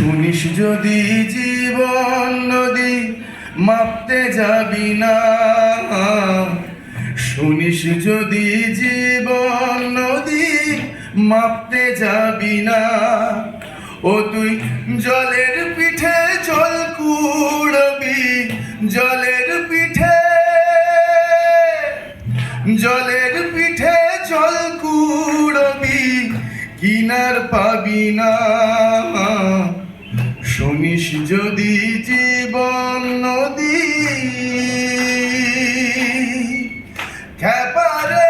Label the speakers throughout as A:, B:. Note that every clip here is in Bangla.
A: শুনিস যদি জীবন নদী মাপতে যাবি না। শুনিস যদি জীবন নদী মাপতে যাবি না। ও তুই জলের পিঠে জল কুড়বি, জলের পিঠে জলের পিঠে জল কুড়বি, কিনার পাবি না। শুনিস যদি জীবন নদী খ্যাপারে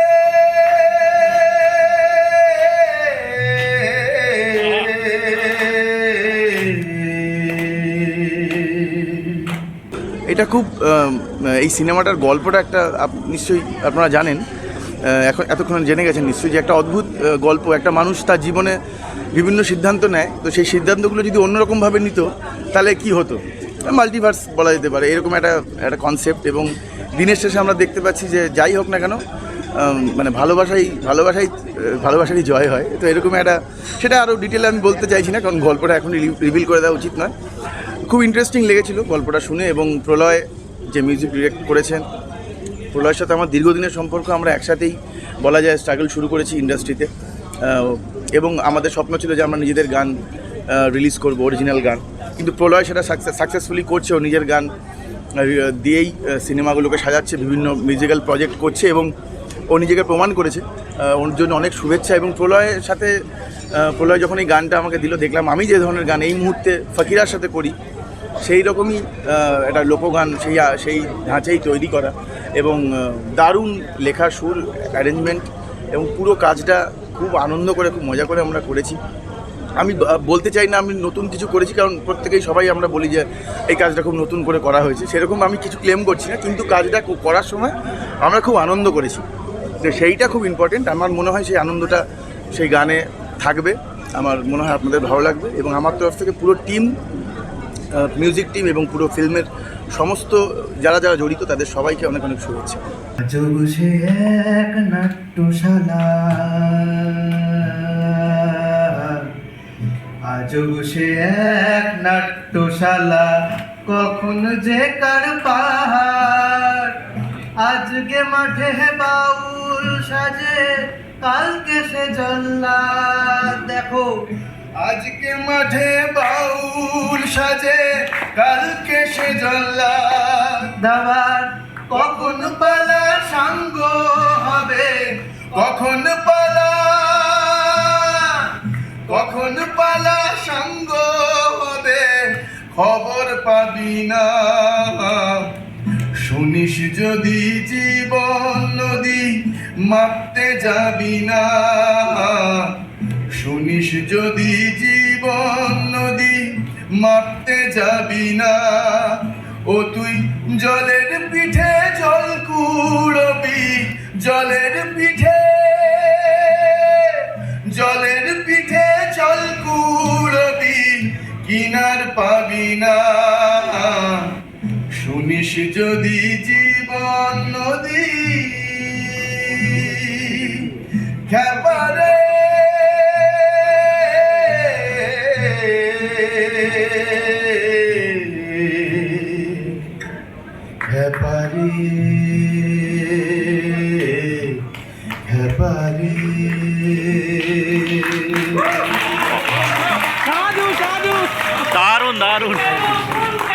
A: এটা খুব এই সিনেমাটার গল্পটা একটা নিশ্চয়ই আপনারা জানেন। এখন এতক্ষণ জেনে গেছেন, নিশ্চয়ই যে একটা অদ্ভুত গল্প, একটা মানুষ তার জীবনে বিভিন্ন সিদ্ধান্ত নেয়, তো সেই সিদ্ধান্তগুলো যদি অন্যরকমভাবে নিত, তাহলে কি হতো? মাল্টিভার্স বলা যেতে পারে। এরকম একটা একটা কনসেপ্ট এবং দিনের শেষে আমরা দেখতে পাচ্ছি যে যাই হোক না কেন মানে ভালোবাসাই ভালোবাসাই ভালোবাসারই জয় হয়। তো এরকম একটা, সেটা আরও ডিটেলে আমি বলতে চাইছি না, কারণ গল্পটা এখন রিভিল করে দেওয়া উচিত নয়। খুব ইন্টারেস্টিং লেগেছিল গল্পটা শুনে এবং প্রলয় যে মিউজিক ডিরেক্ট করেছেন, প্রলয়ের সাথে আমার দীর্ঘদিনের সম্পর্ক, আমরা একসাথেই বলা যায় স্ট্রাগল শুরু করেছি ইন্ডাস্ট্রিতে এবং আমাদের স্বপ্ন ছিল যে আমরা নিজেদের গান রিলিজ করব অরিজিনাল গান। কিন্তু প্রলয় সেটা সাকসেসফুলি করছে ও নিজের গান দিয়েই সিনেমাগুলোকে সাজাচ্ছে, বিভিন্ন মিউজিক্যাল প্রজেক্ট করছে এবং ও নিজেকে প্রমাণ করেছে ওর জন্য অনেক শুভেচ্ছা এবং প্রলয়ের সাথে প্রলয় যখন এই গানটা আমাকে দিল, দেখলাম আমি যে ধরনের গান এই মুহূর্তে ফকিরার সাথে করি, সেই রকমই একটা লোকগান, সেই সেই ধাঁচেই তৈরি করা এবং দারুণ লেখা সুর অ্যারেঞ্জমেন্ট এবং পুরো কাজটা খুব আনন্দ করে, খুব মজা করে আমরা করেছি। আমি বলতে চাই না আমি নতুন কিছু করেছি, কারণ প্রত্যেকেই সবাই আমরা বলি যে, এই কাজটা খুব নতুন করে করা হয়েছে। সেরকম আমি কিছু ক্লেম করছি না, কিন্তু কাজটা করার সময় আমরা খুব আনন্দ করেছি। তো সেইটা খুব ইম্পর্টেন্ট আমার মনে হয় সেই আনন্দটা সেই গানে থাকবে। আমার মনে হয় আপনাদের ভালো লাগবে এবং আমার তরফ থেকে পুরো টিম মিউজিক টিম এবং পুরো ফিল্মের সমস্ত যারা যারা জড়িত তাদের সবাইকে অনেক অনেক শুভেচ্ছা।
B: এক নাট্যশালা। আজব সে এক নাট্যশালা। কখন যে কার পাহাড়। আজকে মাঠে হে বাউল সাজে, কালকে সে জল্লা দেখো
A: আজকে মাঠে বাউল সাজে কালকে সে জল্লা।
B: দাবার। কখন পালা সাঙ্গ হবে?
A: কখন পালা? কখন পালা সঙ্গ হবে? খবর পাবি না। শুনিস যদি জীবন নদী মাপতে যাবি না। শুনিস যদি জীবন নদী মাপতে যাবি না, ও তুই জলের পিঠে জল কুড়বি, জলের পিঠে জলের পিঠে জল কুড়বি, কিনার পাবি না। শুনিস যদি জীবন নদী
C: Naru Naru.